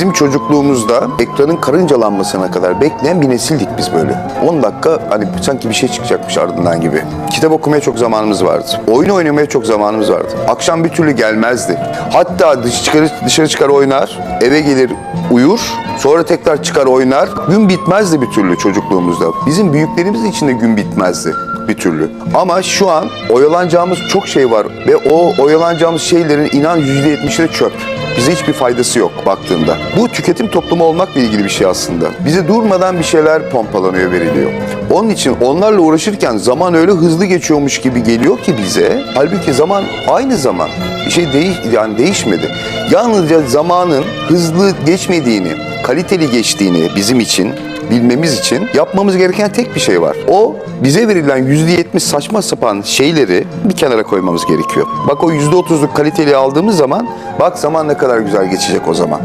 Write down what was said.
Bizim çocukluğumuzda ekranın karıncalanmasına kadar bekleyen bir nesildik biz böyle. 10 dakika hani sanki bir şey çıkacakmış ardından gibi. Kitap okumaya çok zamanımız vardı. Oyun oynamaya çok zamanımız vardı. Akşam bir türlü gelmezdi. Hatta dış çıkarı, dışarı çıkar oynar, eve gelir uyur, sonra tekrar çıkar oynar. Gün bitmezdi bir türlü çocukluğumuzda. Bizim büyüklerimiz için de gün bitmezdi bir türlü. Ama şu an oyalanacağımız çok şey var ve o oyalanacağımız şeylerin inan %70'i çöp. Bize hiçbir faydası yok baktığında. Bu tüketim toplumu olmakla ilgili bir şey aslında. Bize durmadan bir şeyler pompalanıyor, veriliyor. Onun için onlarla uğraşırken zaman öyle hızlı geçiyormuş gibi geliyor ki bize. Halbuki zaman aynı zaman. Bir şey değiş yani değişmedi. Yalnızca zamanın hızlı geçmediğini, kaliteli geçtiğini bizim için bilmemiz için yapmamız gereken tek bir şey var. O bize verilen yüzde yetmiş saçma sapan şeyleri bir kenara koymamız gerekiyor. Bak o yüzde otuzluk kaliteli aldığımız zaman bak zaman ne kadar güzel geçecek o zaman.